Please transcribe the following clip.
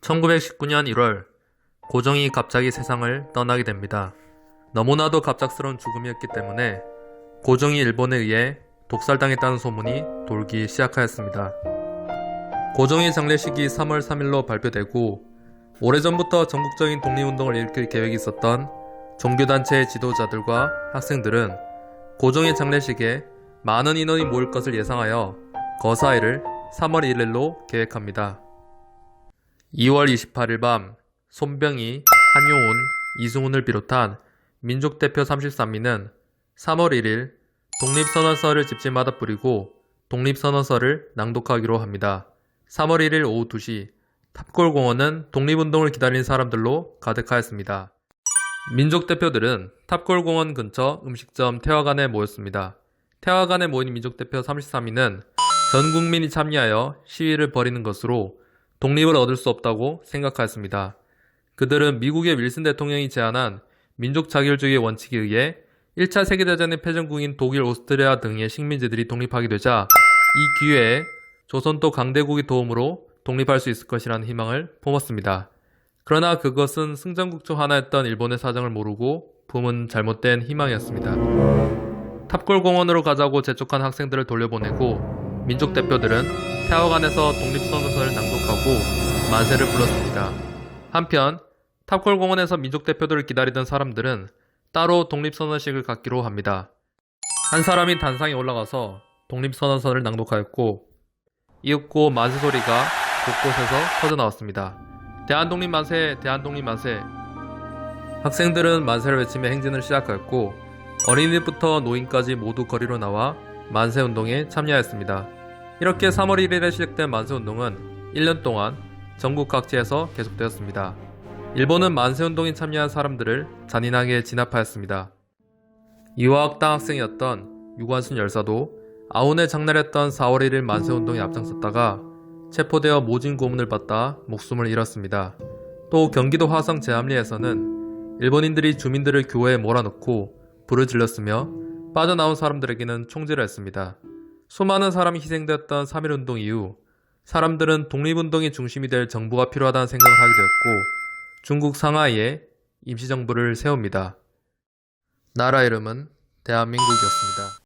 1919년 1월 고종이 갑자기 세상을 떠나게 됩니다. 너무나도 갑작스러운 죽음이었기 때문에 고종이 일본에 의해 독살당했다는 소문이 돌기 시작하였습니다. 고종의 장례식이 3월 3일로 발표되고 오래전부터 전국적인 독립운동을 일으킬 계획이 있었던 종교단체의 지도자들과 학생들은 고종의 장례식에 많은 인원이 모일 것을 예상하여 거사일을 3월 1일로 계획합니다. 2월 28일 밤 손병희, 한용운, 이승훈을 비롯한 민족대표 33인은 3월 1일 독립선언서를 집집마다 뿌리고 독립선언서를 낭독하기로 합니다. 3월 1일 오후 2시 탑골공원은 독립운동을 기다린 사람들로 가득하였습니다. 민족 대표들은 탑골공원 근처 음식점 태화관에 모였습니다. 태화관에 모인 민족 대표 33인은 전 국민이 참여하여 시위를 벌이는 것으로 독립을 얻을 수 없다고 생각하였습니다. 그들은 미국의 윌슨 대통령이 제안한 민족 자결주의 원칙에 의해 1차 세계대전의 패전국인 독일, 오스트리아 등의 식민지들이 독립하게 되자 이 기회에 조선도 강대국의 도움으로 독립할 수 있을 것이라는 희망을 품었습니다. 그러나 그것은 승전국조 하나였던 일본의 사정을 모르고 품은 잘못된 희망이었습니다. 탑골공원으로 가자고 재촉한 학생들을 돌려보내고 민족 대표들은 태화관에서 독립선언서를 낭독하고 만세를 불렀습니다. 한편 탑골 공원에서 민족 대표들을 기다리던 사람들은 따로 독립선언식을 갖기로 합니다. 한 사람이 단상에 올라가서 독립선언서를 낭독하였고 이윽고 만세 소리가 곳곳에서 터져 나왔습니다. 대한독립 만세, 대한독립 만세. 학생들은 만세를 외치며 행진을 시작하였고 어린이부터 노인까지 모두 거리로 나와 만세 운동에 참여하였습니다. 이렇게 3월 1일에 시작된 만세 운동은 1년 동안 전국 각지에서 계속되었습니다. 일본은 만세 운동에 참여한 사람들을 잔인하게 진압하였습니다. 이화 학당 학생이었던 유관순 열사도 아운에 장날했던 4월 1일 만세 운동에 앞장섰다가 체포되어 모진 고문을 받다 목숨을 잃었습니다. 또 경기도 화성 제암리에서는 일본인들이 주민들을 교회에 몰아넣고 불을 질렀으며 빠져나온 사람들에게는 총질을 했습니다. 수많은 사람이 희생되었던 3.1운동 이후 사람들은 독립운동의 중심이 될 정부가 필요하다는 생각을 하게 되었고 중국 상하이에 임시정부를 세웁니다. 나라 이름은 대한민국이었습니다.